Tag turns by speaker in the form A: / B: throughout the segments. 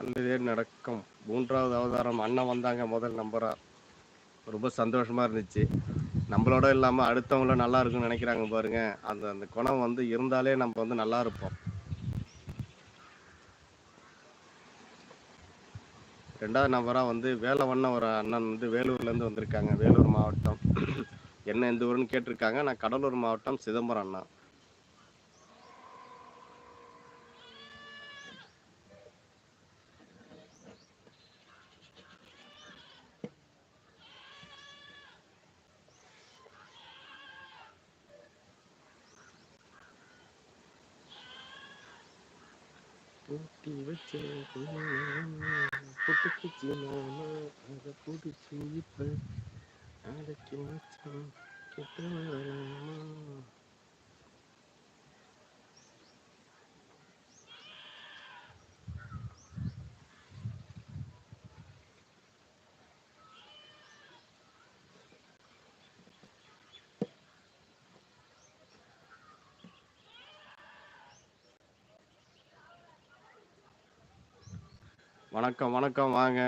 A: நல்லதே நடக்கும். மூன்றாவது அவதாரம் அண்ணன் வந்தாங்க முதல் நம்பரா. ரொம்ப சந்தோஷமா இருந்துச்சு. நம்மளோட இல்லாம அடுத்தவங்கள நல்லா இருக்கும்னு நினைக்கிறாங்க பாருங்க. அந்த அந்த குணம் வந்து இருந்தாலே நம்ம வந்து நல்லா இருப்போம். ரெண்டாவது நம்பராக வந்து வேலவண்ண ஒரு அண்ணன் வந்து வேலூர்லேருந்து வந்திருக்காங்க. வேலூர் மாவட்டம். என்ன எந்த ஊருன்னு கேட்டிருக்காங்க. நான் கடலூர் மாவட்டம் சிதம்பரம் 꽃피었지 그나마 꽃피었지 나마 아가 꽃이 지펄 아래끼 맞춰 깨끗하라 வணக்கம் வணக்கம். வாங்க.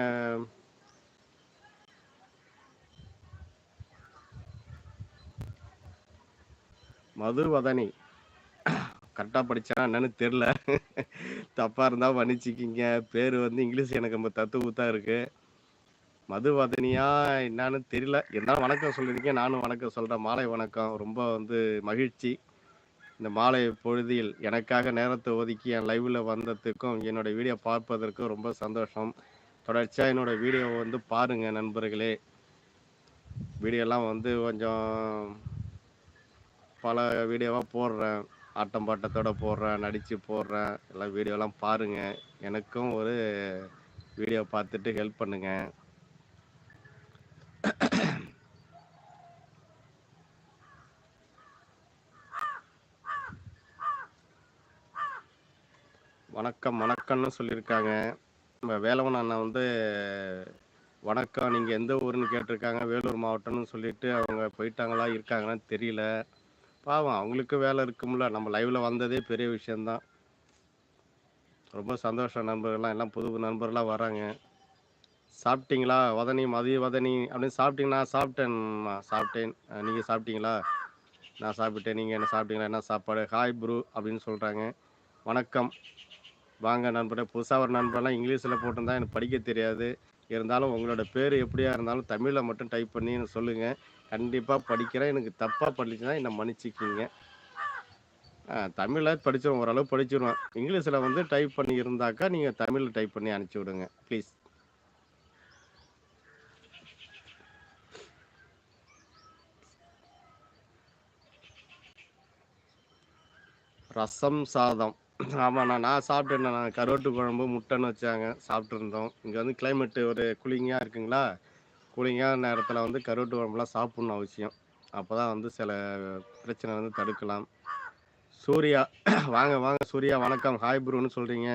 A: மதுவதனி. கரெக்டாக படிச்சேனா என்னன்னு தெரில தப்பாக இருந்தால் மன்னிச்சிக்கிங்க பேர் வந்து இங்கிலீஷ் எனக்கு ரொம்ப தத்துவத்தா இருக்குது மதுவதனியா என்னன்னு தெரியல. இருந்தாலும் வணக்கம் சொல்லியிருக்கேன் நானும் வணக்கம் சொல்கிறேன் மாலை வணக்கம். ரொம்ப வந்து மகிழ்ச்சி. இந்த மாலை பொழுதில் எனக்காக நேரத்தை ஒதுக்கி என் லைவில் வந்ததுக்கும் என்னோட வீடியோ பார்ப்பதற்கும் ரொம்ப சந்தோஷம். தொடர்ச்சியாக என்னோட வீடியோவை வந்து பாருங்க நண்பர்களே. வீடியோலாம் வந்து கொஞ்சம் பல வீடியோவாக போடுறேன். ஆட்டம் பாட்டத்தோட போடுறேன் நடித்து போடுறேன். எல்லாம் வீடியோலாம் பாருங்க. எனக்கும் ஒரு வீடியோ பார்த்துட்டு ஹெல்ப் பண்ணுங்கள் வணக்கம் வணக்கம்னு சொல்லியிருக்காங்க. நம்ம வேலவன் அண்ணா வந்து வணக்கம் நீங்கள் எந்த ஊருன்னு கேட்டிருக்காங்க வேலூர் மாவட்டம்னு சொல்லிட்டு அவங்க போயிட்டாங்களா இருக்காங்களான்னு தெரியல. பாவம் அவங்களுக்கு வேலை இருக்கும்ல. நம்ம லைவில் வந்ததே பெரிய விஷயந்தான் ரொம்ப சந்தோஷம் நண்பர்கள்லாம் எல்லாம் புது நண்பர்களாக வராங்க. சாப்பிட்டீங்களா? வதனி மதிய வதனி அப்படின்னு சாப்பிட்டீங்களா சாப்பிட்டேன்மா சாப்பிட்டேன். நீங்கள் சாப்பிட்டீங்களா? நான் சாப்பிட்டேன். நீங்கள் என்ன சாப்பிட்டீங்களா? என்ன சாப்பாடு? ஹாய் ப்ரூ அப்படின்னு சொல்கிறாங்க வணக்கம். வாங்க நண்பரே புதுசாக ஒரு நண்பரெல்லாம் இங்கிலீஷில் போட்டிருந்தா எனக்கு படிக்க தெரியாது. இருந்தாலும் உங்களோட பேர் எப்படியா இருந்தாலும் தமிழில் மட்டும் டைப் பண்ணி எனக்கு சொல்லுங்கள் கண்டிப்பாக படிக்கிறேன். எனக்கு தப்பாக படிச்சுன்னா என்னை மன்னிச்சிக்கிங்க. தமிழில் படிச்சிடும் ஓரளவு படிச்சிருவேன். இங்கிலீஷில் வந்து டைப் பண்ணி இருந்தாக்கா நீங்கள் தமிழில் டைப் பண்ணி அனுப்பிச்சி விடுங்க ப்ளீஸ் ரசம் சாதம். ஆமாண்ணா நான் சாப்பிட்டேண்ணா. நான் கருவாட்டு குழம்பு முட்டைன்னு வச்சாங்க. சாப்பிட்ருந்தோம் இங்கே வந்து கிளைமேட்டு ஒரு கூலிங்காக இருக்குங்களா? கூலிங்காக நேரத்தில் வந்து கருவாட்டு குழம்புலாம் சாப்பிட்ணும் அவசியம். அப்போ தான் வந்து சில பிரச்சனை வந்து தடுக்கலாம். சூர்யா வாங்க வாங்க சூர்யா வணக்கம். ஹாய் ப்ரூன்னு சொல்கிறீங்க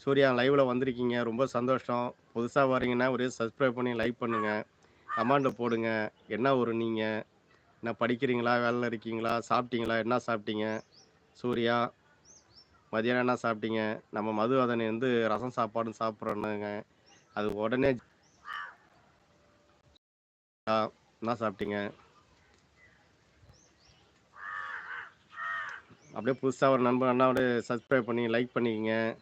A: சூர்யா லைவில் வந்திருக்கீங்க. ரொம்ப சந்தோஷம். புதுசாக வரீங்கன்னா ஒரே சப்ஸ்கிரைப் பண்ணி லைக் பண்ணுங்கள் கமாண்டை போடுங்க. என்ன ஒரு நீங்கள் என்ன படிக்கிறீங்களா? வேலையில் இருக்கீங்களா? சாப்பிட்டீங்களா? என்ன சாப்பிட்டீங்க? சூர்யா மதியானம் என்ன சாப்பிட்டீங்க? நம்ம மது அதனை வந்து ரசம் சாப்பாடும் சாப்பிட்றோன்னுங்க. அது உடனே ஆ, என்ன சாப்பிட்டீங்க? அப்படியே புதுசாக ஒரு நண்பர் அண்ணா அப்படியே சப்ஸ்கிரைப் பண்ணி லைக் பண்ணிக்கிங்க.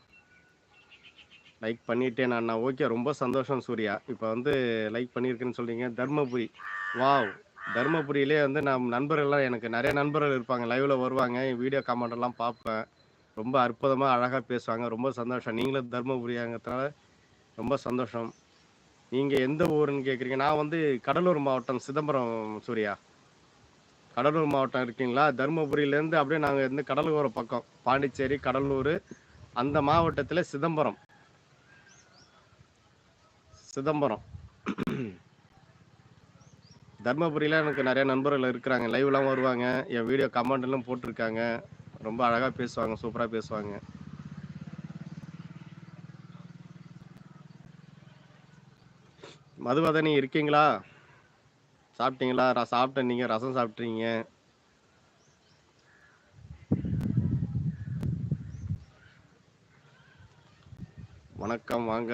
A: லைக் பண்ணிட்டேன் அண்ணா. ஓகே ரொம்ப சந்தோஷம் சூர்யா. இப்போ வந்து லைக் பண்ணியிருக்கேன்னு சொல்கிறீங்க தர்மபுரி. வாவ். தர்மபுரியிலே வந்து நம் நண்பர்கள்லாம் எனக்கு நிறைய நண்பர்கள் இருப்பாங்க. லைவில் வருவாங்க. வீடியோ கமெண்ட் எல்லாம் பார்ப்பேன். ரொம்ப அற்புதமாக அழகாக பேசுவாங்க. ரொம்ப சந்தோஷம். நீங்களும் தர்மபுரியாங்கிறதுனால ரொம்ப சந்தோஷம். நீங்கள் எந்த ஊருன்னு கேட்குறீங்க நான் வந்து கடலூர் மாவட்டம் சிதம்பரம் சூர்யா. கடலூர் மாவட்டம் இருக்கீங்களா? தருமபுரியிலேருந்து அப்படியே நாங்கள் இருந்து கடலூர் பக்கம். பாண்டிச்சேரி கடலூர் அந்த மாவட்டத்தில் சிதம்பரம். சிதம்பரம். தர்மபுரியில் எனக்கு நிறைய நண்பர்கள் இருக்கிறாங்க. லைவ்லாம் வருவாங்க. என் வீடியோ கமெண்ட்லாம் போட்டிருக்காங்க. ரொம்ப அழகாக பேசுவாங்க சூப்பராக பேசுவாங்க. மதுவதனி இருக்கீங்களா? சாப்பிட்டீங்களா? சாப்பிட்டேன் நீங்கள் ரசம் சாப்பிட்றீங்க வணக்கம் வாங்க